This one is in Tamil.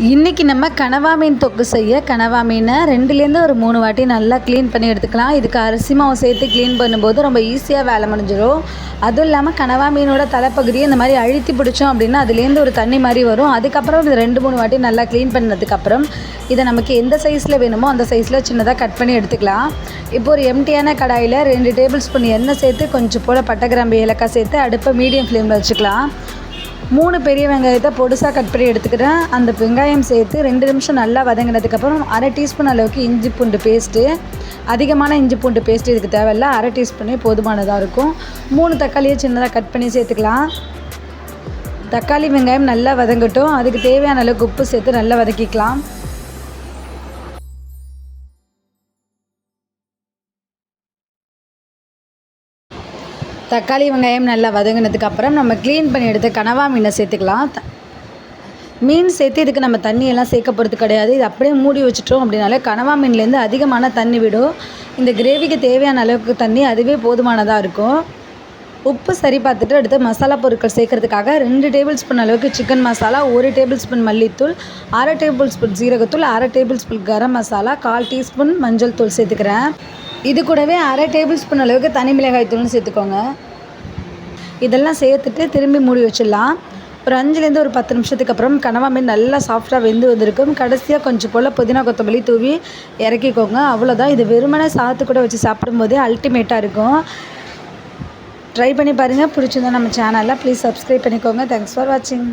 இன்றைக்கி நம்ம கனவா மீன் தொக்கு செய்ய கனவா மீனை ரெண்டுலேருந்து ஒரு மூணு வாட்டி நல்லா க்ளீன் பண்ணி எடுத்துக்கலாம். இதுக்கு அரிசி மாவு சேர்த்து க்ளீன் பண்ணும்போது ரொம்ப ஈஸியாக வேலை முடிஞ்சிடும் அதுவும் இல்லாமல் கனவா மீனோட தலைப்பகுதியை இந்த மாதிரி அழுத்தி பிடிச்சோம் அப்படின்னா அதுலேருந்து ஒரு தண்ணி மாதிரி வரும். அதுக்கப்புறம் இது ரெண்டு மூணு வாட்டி நல்லா க்ளீன் பண்ணதுக்கப்புறம் இதை நமக்கு எந்த சைஸில் வேணுமோ அந்த சைஸில் சின்னதாக கட் பண்ணி எடுத்துக்கலாம். இப்போ ஒரு எம்டியான கடாயில் ரெண்டு டேபிள் ஸ்பூன் எண்ணெய் சேர்த்து கொஞ்சம் போல் பட்டை கிராம்பு ஏலக்காய் சேர்த்து அடுப்பை மீடியம் ஃப்ளேமில் வச்சுக்கலாம். மூணு பெரிய வெங்காயத்தை பொடுசாக கட் பண்ணி எடுத்துக்கிறேன். அந்த வெங்காயம் சேர்த்து ரெண்டு நிமிஷம் நல்லா வதங்கினதுக்கப்புறம் அரை டீஸ்பூன் அளவுக்கு இஞ்சி பூண்டு பேஸ்ட்டு அதிகமான இஞ்சி பூண்டு பேஸ்ட்டு இதுக்கு தேவையில்ல. அரை டீஸ்பூனே போதுமானதாக இருக்கும். மூணு தக்காளியை சின்னதாக கட் பண்ணி சேர்த்துக்கலாம். தக்காளி வெங்காயம் நல்லா வதங்கட்டும். அதுக்கு தேவையான அளவுக்கு உப்பு சேர்த்து நல்லா வதக்கிக்கலாம். தக்காளி வெங்காயம் நல்லா வதங்கினதுக்கு அப்புறம் நம்ம க்ளீன் பண்ணி எடுத்து கனவா மீனை சேர்த்துக்கலாம். மீன் சேர்த்து இதுக்கு நம்ம தண்ணியெல்லாம் சேர்க்க போகிறது கிடையாது. இது அப்படியே மூடி வச்சுட்டோம் அப்படின்னாலே கனவா மீன்லேருந்து அதிகமான தண்ணி விடும். இந்த கிரேவிக்கு தேவையான அளவுக்கு தண்ணி அதுவே போதுமானதாக இருக்கும். உப்பு சரி பார்த்துட்டு அடுத்து மசாலா பொருட்கள் சேர்க்கறதுக்காக ரெண்டு டேபிள் ஸ்பூன் அளவுக்கு சிக்கன் மசாலா ஒரு டேபிள் ஸ்பூன் மல்லித்தூள் அரை டேபிள் ஸ்பூன் ஜீரகத்தூள் அரை டேபிள் ஸ்பூன் கரம் மசாலா கால் டீஸ்பூன் மஞ்சள் தூள் சேர்த்துக்கிறேன். இது கூடவே அரை டேபிள் ஸ்பூன் அளவுக்கு தனி மிளகாய் தூள்னு சேர்த்துக்கோங்க. இதெல்லாம் சேர்த்துட்டு திரும்பி மூடி வச்சிடலாம். ஒரு அஞ்சுலேருந்து ஒரு பத்து நிமிஷத்துக்கு அப்புறம் கனவா மீன் நல்லா சாஃப்டாக வெந்து வந்திருக்கும். கடைசியாக கொஞ்சம் போல் புதினா கொத்தமல்லி தூவி இறக்கிக்கோங்க. அவ்வளோதான் இது வெறுமனே சாத்து கூட வச்சு சாப்பிடும்போதே அல்டிமேட்டாக இருக்கும். ட்ரை பண்ணி பாருங்கள் பிடிச்சிருந்தா நம்ம சேனலில் ப்ளீஸ் சப்ஸ்கிரைப் பண்ணிக்கோங்க. தேங்க்ஸ் ஃபார் வாட்சிங்